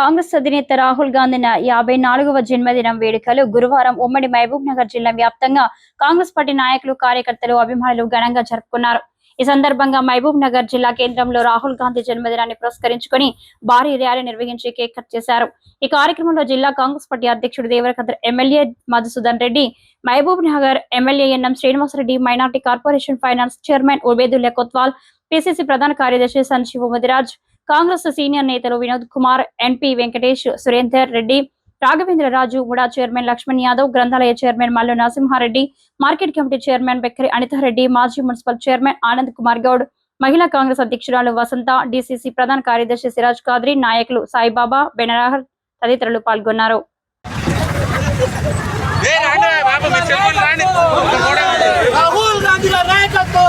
కాంగ్రెస్ అధినేత రాహుల్ గాంధీ యాభై నాలుగవ జన్మదినం వేడుకలు గురువారం ఉమ్మడి మహబూబ్ నగర్ జిల్లా వ్యాప్తంగా కాంగ్రెస్ పార్టీ నాయకులు కార్యకర్తలు అభిమానులు ఘనంగా జరుపుకున్నారు. ఈ సందర్భంగా మహబూబ్ నగర్ జిల్లా కేంద్రంలో రాహుల్ గాంధీ జన్మదినాన్ని పురస్కరించుకొని భారీ ర్యాలీ నిర్వహించి కేక్ కట్ చేశారు. ఈ కార్యక్రమంలో జిల్లా కాంగ్రెస్ పార్టీ అధ్యక్షుడు Devarakadra MLA Madhusudan Reddy Mahbubnagar MLA NM Srinivasa Reddy minority corporation finance chairman Ubedulla Kotwal PCC ప్రధాన కార్యదర్శి సంజీవ్ ముదిరాజ్ కాంగ్రెస్ సీనియర్ నేతలు Vinod Kumar NP Venkatesh Surender Reddy Raghavendra Raju MUDA chairman Laxman Yadav గ్రంథాలయ chairman Mallu Narasimha Reddy market committee chairman Bekkari Anitha Reddy మాజీ municipal chairman Anand Kumar Goud మహిళా కాంగ్రెస్ అధ్యక్షురాలు వసంత DCC ప్రధాన కార్యదర్శి సిరాజ్ కాద్రి నాయకులు సాయిబాబా బెనరాహర్ తదితరులు పాల్గొన్నారు. రాహుల్ గాంధీ నాయకత్వం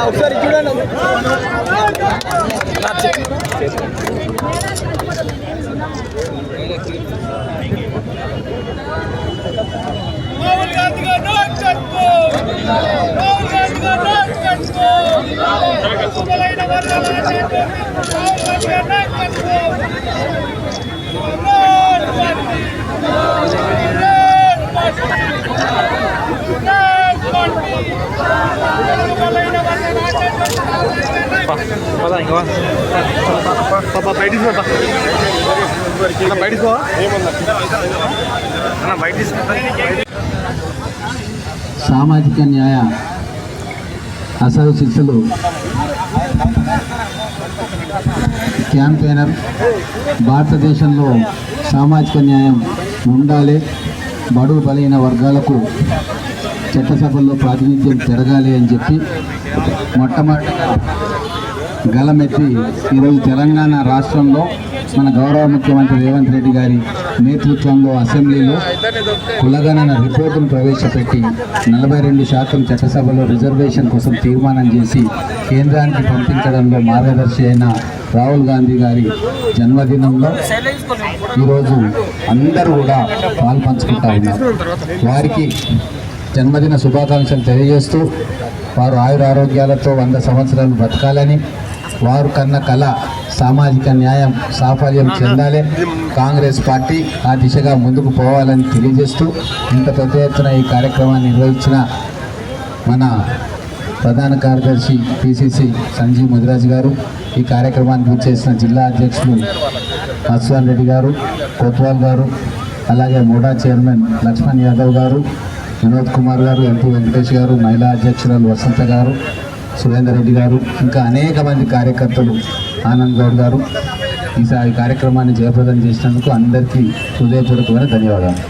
ఒకసారి చూడండి సామాజిక న్యాయ అసలు శిక్షలు. క్యాంపెయినర్ భారతదేశంలో సామాజిక న్యాయం ఉండాలి. బడుగు బలైన వర్గాలకు చట్టసభల్లో ప్రాతినిధ్యం జరగాలి అని చెప్పి మొట్టమొదటిగా గలమెత్తి ఈరోజు తెలంగాణ రాష్ట్రంలో మన గౌరవ ముఖ్యమంత్రి రేవంత్ రెడ్డి గారి నేతృత్వంలో అసెంబ్లీలో కులగణన రిపోర్టును ప్రవేశపెట్టి నలభై రెండు శాతం చట్టసభలో రిజర్వేషన్ కోసం తీర్మానం చేసి కేంద్రానికి పంపించడంలో మార్గదర్శి అయిన రాహుల్ గాంధీ గారి జన్మదినంలో ఈరోజు అందరూ కూడా పాల్పంచుకుంటా ఉన్నారు. వారికి జన్మదిన శుభాకాంక్షలు తెలియజేస్తూ వారు ఆయుర ఆరోగ్యాలతో వంద సంవత్సరాలు బతకాలని వారు కన్న కళ సామాజిక న్యాయం సాఫల్యం చెందాలి. కాంగ్రెస్ పార్టీ ఆ దిశగా ముందుకు పోవాలని తెలియజేస్తూ ఇంత పెద్ద ఎత్తున ఈ కార్యక్రమాన్ని నిర్వహించిన మన ప్రధాన కార్యదర్శి పిసిసి సంజీవ్ ముదిరాజ్ గారు ఈ కార్యక్రమానికి విచ్చేసిన జిల్లా అధ్యక్షులు మత్స్వాన్ రెడ్డి గారు కోత్వాల్ గారు అలాగే మోడా చైర్మన్ లక్ష్మణ్ యాదవ్ గారు వినోద్ కుమార్ గారు ఎంపీ వెంకటేష్ గారు మహిళా అధ్యక్షురాలు వసంత గారు సురేందర్ రెడ్డి గారు ఇంకా అనేక మంది కార్యకర్తలు ఆనంద్ గౌడ్ గారు ఈసారి ఈ కార్యక్రమాన్ని జయప్రదం చేసినందుకు అందరికీ హృదయపూర్వకమైన ధన్యవాదాలు.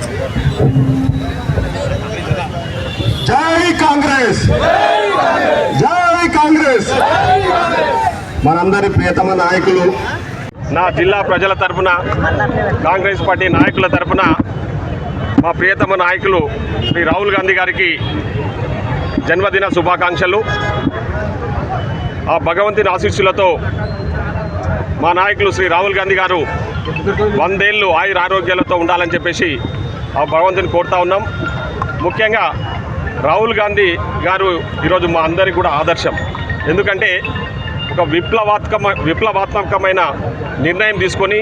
జై కాంగ్రెస్! జై కాంగ్రెస్! మనందరి ప్రియతమ నాయకులు నా జిల్లా ప్రజల తరపున కాంగ్రెస్ పార్టీ నాయకుల తరపున మా ప్రియతమ నాయకులు శ్రీ రాహుల్ గాంధీ గారికి జన్మదిన శుభాకాంక్షలు. ఆ భగవంతుని ఆశీస్సులతో మా నాయకులు శ్రీ రాహుల్ గాంధీ గారు వందేళ్ళు ఆయుర ఆరోగ్యాలతో ఉండాలని చెప్పేసి ఆ భగవంతుని కోరుతా ఉన్నాం. ముఖ్యంగా రాహుల్ గాంధీ గారు ఈరోజు మా అందరికీ కూడా ఆదర్శం. ఎందుకంటే ఒక విప్లవాత్మక విప్లవాత్మకమైన నిర్ణయం తీసుకొని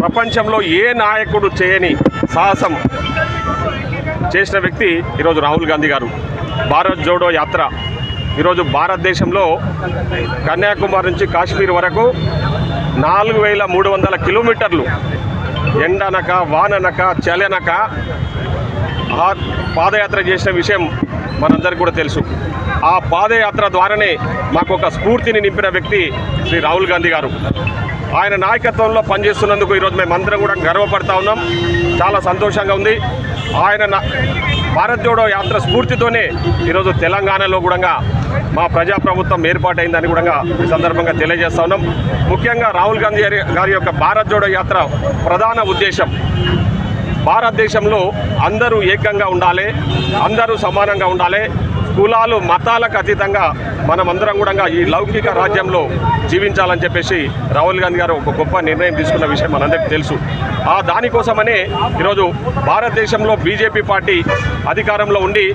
ప్రపంచంలో ఏ నాయకుడు చేయని సాహసం చేసిన వ్యక్తి ఈరోజు రాహుల్ గాంధీ గారు. భారత్ జోడో యాత్ర. ఈరోజు భారతదేశంలో కన్యాకుమారి నుంచి కాశ్మీర్ వరకు నాలుగు వేల మూడు వందల కిలోమీటర్లు ఎండనక వాననక చలనక ఆ పాదయాత్ర చేసిన విషయం మనందరికీ కూడా తెలుసు. ఆ పాదయాత్ర ద్వారానే మాకు ఒక స్ఫూర్తిని నింపిన వ్యక్తి శ్రీ రాహుల్ గాంధీ గారు. ఆయన నాయకత్వంలో పనిచేస్తున్నందుకు ఈరోజు మేమందరం కూడా గర్వపడతా ఉన్నాం. చాలా సంతోషంగా ఉంది. ఆయన భారత్ జోడో యాత్ర స్ఫూర్తితోనే ఈరోజు తెలంగాణలో కూడా మా ప్రజాప్రభుత్వం ఏర్పాటైందని కూడా ఈ సందర్భంగా తెలియజేస్తా ఉన్నాం. ముఖ్యంగా రాహుల్ గాంధీ గారి యొక్క భారత్ జోడో యాత్ర ప్రధాన ఉద్దేశం. భారతదేశంలో అందరూ ఏకంగా ఉండాలి అందరూ సమానంగా ఉండాలి కులాలు మతాలకు అతీతంగా మనమందరం కూడా ఈ లౌకిక రాజ్యంలో జీవించాలని చెప్పేసి రాహుల్ గాంధీ గారు ఒక గొప్ప నిర్ణయం తీసుకున్న విషయం మనందరికీ తెలుసు. ఆ దానికోసమనే ఈరోజు భారతదేశంలో బీజేపీ పార్టీ అధికారంలో ఉండి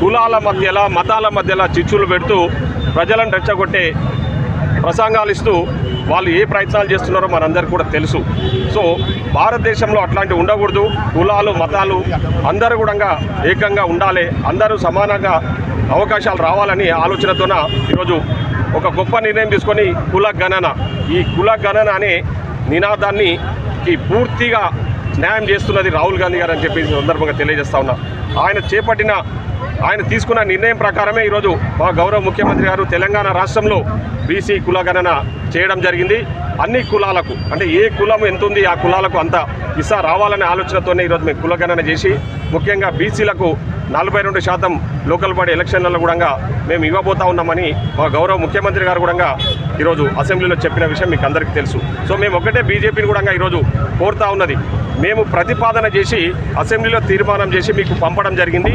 కులాల మధ్యలా మతాల మధ్యలా చిచ్చులు పెడుతూ ప్రజలను రెచ్చగొట్టే ప్రసంగాలు ఇస్తూ వాళ్ళు ఏ ప్రయత్నాలు చేస్తున్నారో మనందరికీ కూడా తెలుసు. సో భారతదేశంలో అట్లాంటివి ఉండకూడదు. కులాలు మతాలు అందరూ కూడా ఏకంగా ఉండాలి. అందరూ సమానంగా అవకాశాలు రావాలని ఆలోచనతోన ఈరోజు ఒక గొప్ప నిర్ణయం తీసుకొని కుల గణన. ఈ కుల గణన అనే నినాదాన్ని పూర్తిగా న్యాయం చేస్తున్నది రాహుల్ గాంధీ గారు అని చెప్పి సందర్భంగా తెలియజేస్తా ఉన్నా. ఆయన చేపట్టిన ఆయన తీసుకున్న నిర్ణయం ప్రకారమే ఈరోజు మా గౌరవ ముఖ్యమంత్రి గారు తెలంగాణ రాష్ట్రంలో బీసీ కుల గణన చేయడం జరిగింది. అన్ని కులాలకు అంటే ఏ కులం ఎంత ఉంది ఆ కులాలకు అంత ఇసా రావాలనే ఆలోచనతోనే ఈరోజు మేము కులగణన చేసి ముఖ్యంగా బీసీలకు నలభై రెండు శాతం లోకల్ బాడీ ఎలక్షన్లలో కూడా మేము ఇవ్వబోతా ఉన్నామని మా గౌరవ ముఖ్యమంత్రి గారు కూడా ఈరోజు అసెంబ్లీలో చెప్పిన విషయం మీకు అందరికీ తెలుసు. సో మేము ఒకటే బీజేపీని కూడా ఈరోజు కోరుతా ఉన్నది. మేము ప్రతిపాదన చేసి అసెంబ్లీలో తీర్మానం చేసి మీకు పంపడం జరిగింది.